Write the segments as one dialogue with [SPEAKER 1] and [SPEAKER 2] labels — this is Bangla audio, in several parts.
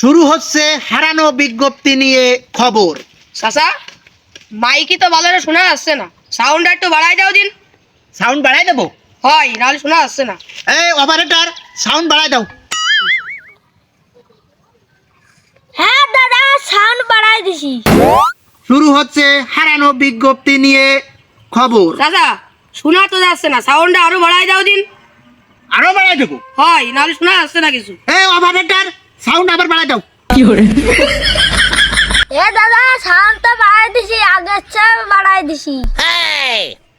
[SPEAKER 1] শুরু হচ্ছে হারানো বিজ্ঞপ্তি নিয়ে খবর।
[SPEAKER 2] চাচা মাইকি তো ভালো করে শোনা যাচ্ছে না। সাউন্ড একটু বাড়াই দাও দিন।
[SPEAKER 1] সাউন্ড বাড়াই দেবো?
[SPEAKER 2] হয় নাহলে শোনা যাচ্ছে না।
[SPEAKER 1] এই অপারেটর সাউন্ড বাড়াই দাও।
[SPEAKER 3] হ্যাঁ দাদা সাউন্ড বাড়াই দিছি।
[SPEAKER 1] শুরু হচ্ছে হারানো বিজ্ঞপ্তি নিয়ে খবর।
[SPEAKER 2] চাচা শোনা তো যাচ্ছে না। সাউন্ডটা আরও বাড়াই দাও দিন।
[SPEAKER 1] আরও বাড়াই দেবো?
[SPEAKER 2] হয় নাহলে শোনা যাচ্ছে না কিছু।
[SPEAKER 1] এই অপারেটর সাউন্ড আবার বাড়াই দাও।
[SPEAKER 3] এ দাদা সাউন্ড তো বাড়াই দিছি আগের চেয়ে বাড়াই দিছি।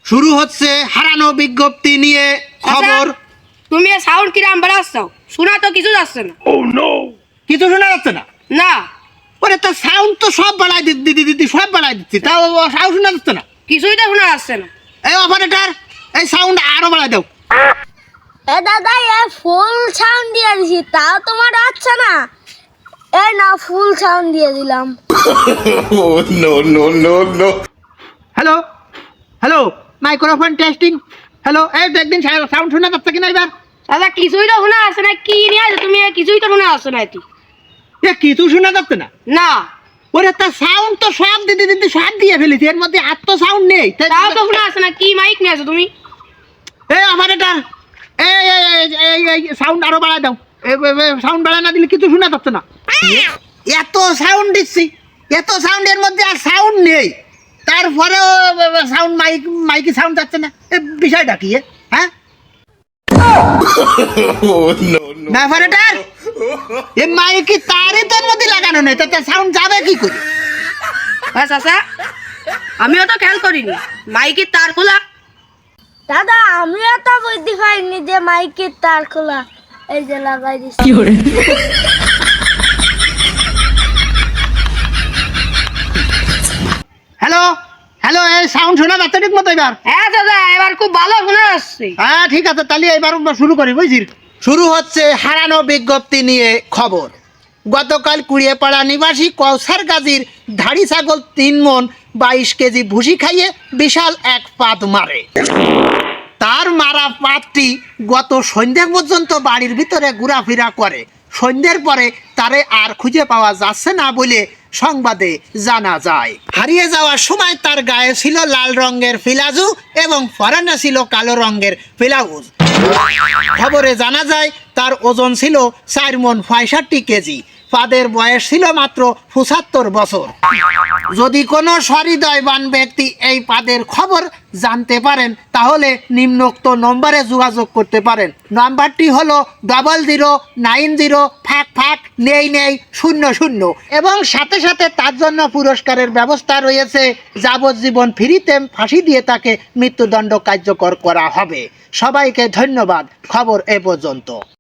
[SPEAKER 1] শুরু হচ্ছে হারানো বিজ্ঞপ্তি নিয়ে খবর।
[SPEAKER 2] তুমি সাউন্ড কিরাম বাড়াচ্ছ? শোনা তো কিছু যাচ্ছে না।
[SPEAKER 1] কিছু শোনা যাচ্ছে না?
[SPEAKER 2] না।
[SPEAKER 1] ওরে তো সাউন্ড তো সব বাড়াই দিদি দিদি দিদি সব বাড়াই দিচ্ছি। তাও সাউন্ড শোনা যাচ্ছে না?
[SPEAKER 2] কিছুই তো শোনা যাচ্ছে না।
[SPEAKER 1] এই অপারেটর এই সাউন্ড আরও বাড়াই দাও।
[SPEAKER 3] এ দাদা এ ফুল সাউন্ড দিয়ে দিছি তাও তোমার হচ্ছে না। এই না ফুল সাউন্ড দিয়ে দিলাম!
[SPEAKER 1] Hello hello microphone testing hello এই তো একদিন সাউন্ড শোনা যাচ্ছে কিনা এবার?
[SPEAKER 2] দাদা কিছুই তো শোনা যাচ্ছে না কি নিয়ে আছে তুমি? কিছুই তো শোনা যাচ্ছে না এটি।
[SPEAKER 1] এ কিছু শোনা যাচ্ছে না?
[SPEAKER 2] না।
[SPEAKER 1] ওরে তা সাউন্ড তো সব দিদি দিদি সব দিয়ে ফেলেছি এর মধ্যে আর তো সাউন্ড নেই।
[SPEAKER 2] তাও তো শোনা যাচ্ছে না কি মাইক নিয়ে আছো তুমি?
[SPEAKER 1] এই এই এই সাউন্ড আরও বাড়াই দাও। সাউন্ড বাড়ায় না দিলে কিছু শোনা যাচ্ছে না। এত সাউন্ড দিচ্ছি, এত সাউন্ডের মধ্যে আর সাউন্ড নেই। তারপরেও সাউন্ড মাইক মাইকি সাউন্ড যাচ্ছে না। বিষয়টা কি? হ্যাঁ! অপারেটর এ মাইকি তারই তোর মধ্যে লাগানো নেই, তাতে সাউন্ড যাবে কি করে?
[SPEAKER 2] হ্যাঁ চাচা, আমিও তো খেয়াল করিনি। মাইকি তার খোলা
[SPEAKER 3] দাদা আমিও তো বুঝতে পারিনি যে মাইকের তার খোলা। এই যে লাগাই দিছি।
[SPEAKER 1] হ্যালো? হ্যালো এই সাউন্ড শোনা যাচ্ছে ঠিক মতো এবার?
[SPEAKER 2] হ্যাঁ দাদা এবার খুব ভালো শোনা যাচ্ছে।
[SPEAKER 1] হ্যাঁ ঠিক আছে তাহলে এবার শুরু করি বুঝছিস শুরু হচ্ছে হারানো বিজ্ঞপ্তি নিয়ে খবর। গতকাল কুড়িয়েপাড়া নিবাসী কৌসার গাজীর ধাড়ি ছাগল তিন মন বাইশ কেজি ভুসি খাইয়ে বিশাল এক পাত মারে। তার মারা পাতটি গত সন্ধ্যা পর্যন্ত বাড়ির ভিতরে ঘোরাফেরা করে। সন্ধ্যের পরে তারে আর খুঁজে পাওয়া যাচ্ছে না বলে সংবাদে জানা যায়। হারিয়ে যাওয়ার সময় তার গায়ে ছিল লাল রঙের ফিলাজু এবং ফরানা ছিল কালো রঙের ফিলাউজ। খবরে জানা যায়, তার ওজন ছিল চার মন পঁয়ষট্টি কেজি। পাদের বয়স ছিল মাত্র পঁচাত্তর বছর। যদি কোনো সহৃদয়বান ব্যক্তি এই পাদের খবর জানতে পারেন, তাহলে নিম্নোক্ত নম্বরে যোগাযোগ করতে পারেন। নাম্বারটি হলো ডাবল জিরো নাইন জিরো ফাঁক ফাঁক নেই নেই শূন্য শূন্য। এবং সাথে সাথে তার জন্য পুরস্কারের ব্যবস্থা রয়েছে। যাবজ্জীবন ফ্রিতে ফাঁসি দিয়ে তাকে মৃত্যুদণ্ড কার্যকর করা হবে। সবাইকে ধন্যবাদ। খবর এ পর্যন্ত।